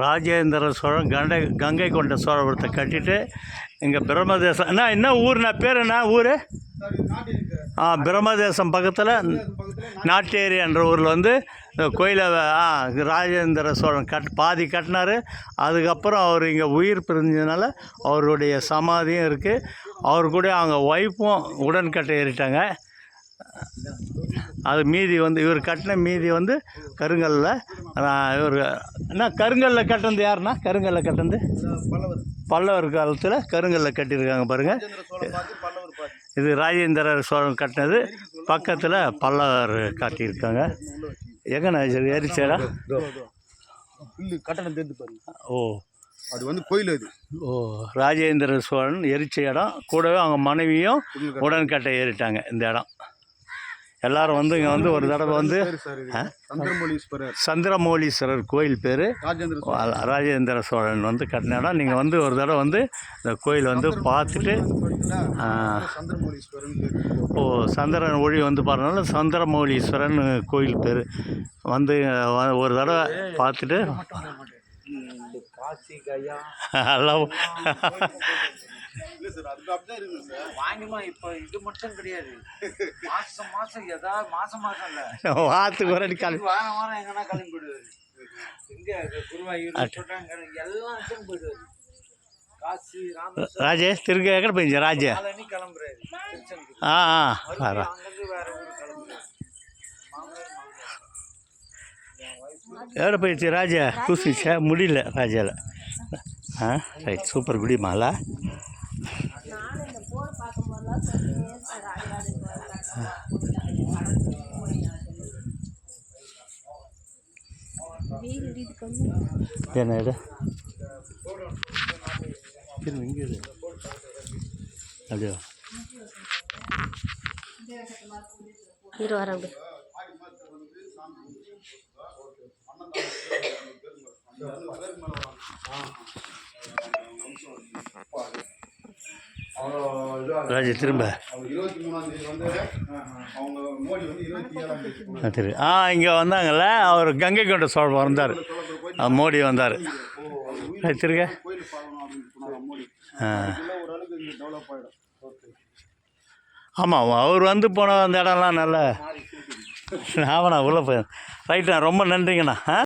ராஜேந்திர சோழன் கங்கை கங்கை கொண்ட சோழபுரத்தை கட்டிட்டு இங்கே பிரம்மதேசம். என்ன என்ன ஊர்ண்ணா? பேர் என்ன ஊர்? ஆ பிரம்மதேசம் பக்கத்தில் நாட்டேரி என்ற ஊரில் வந்து இந்த கோயிலை ஆ ராஜேந்திர சோழன் கட் பாதி கட்டினார். அதுக்கப்புறம் அவர் இங்கே உயிர் பிரிஞ்சதுனால அவருடைய சமாதியும் இருக்குது அவர் கூட அவங்க ஒய்ஃபும் உடன்கட்டை ஏறிட்டாங்க. அது மீதி வந்து இவர் கட்டின மீதி வந்து கருங்கல்ல. இவர் என்ன கருங்கல்ல கட்டினது யாருன்னா? கருங்கல்ல கட்டினது பல்லவர் காலத்தில் கருங்கல்ல கட்டியிருக்காங்க பாருங்கள் இது ராஜேந்திர சோழன் கட்டினது. பக்கத்தில் பல்லவர் காட்டியிருக்காங்க. எங்கண்ணா புல்லு கட்டணம் தெரிந்து பாருங்க. ஓ. அது வந்து கோயில் அது. ஓ ராஜேந்திர சோழன் எரிச்ச இடம். கூடவே அவங்க மனைவியும் உடன்கட்டை ஏறிட்டாங்க இந்த இடம். எல்லாரும் வந்து இங்கே வந்து ஒரு தடவை வந்து. சந்திரமௌலீஸ்வரர். கோயில் பேர். ராஜேந்திர சோழன். வந்து கட்டின இடம் நீங்கள் வந்து ஒரு தடவை வந்து இந்த கோயில் வந்து பார்த்துட்டு. ஓ சந்திரன் ஒளி வந்து பாருனால சந்திரமௌலீஸ்வரன் கோயில் பேர். வந்து ஒரு தடவை பார்த்துட்டு காசி கயா எல்லாம் இல்ல சார் அது அப்படிதான் இருக்குது சார். வாங்கிமா இப்போ இது மட்டும் கிடையாது. மாசம் மாசம் ஏதாவது மாசம் மாசம் இல்ல. வாரத்துக்கு ஒரு அடி கால். வாரம் வாரம் எங்கன்னா கிளம்பி போயிடுவாரு. எங்க குருவாயூர் எல்லாம் போயிடுவாரு. ராஜேஷ் திருக்க எக்கட போயிடுச்சு ராஜே? ஆ ஆ எவ்வளோ போயிடுச்சு ராஜா? கூசிச்சா முடியல ராஜாவில் ஆ ரைட் சூப்பர் குடி மாலா. என்ன இடம் இங்கே. அப்படியா இரு அப்படி ராஜா திரும்ப அவர் இருபத்தி மூணாம் தேதி வந்து அவங்க மோடி வந்து இருபத்தி ஏழாம் தேதி ஆ, திரு ஆ இங்கே வந்தாங்கல்ல அவர் கங்கை கொண்ட சோழன் வந்தார். மோடி வந்தார். ஆ. ஆகிடும் ஆமாம் அவர் வந்து போன அந்த இடம்லாம் நல்ல ஆமாண்ணா உள்ளே போய் ரைட்டுண்ணா ரொம்ப நன்றிங்கண்ணா.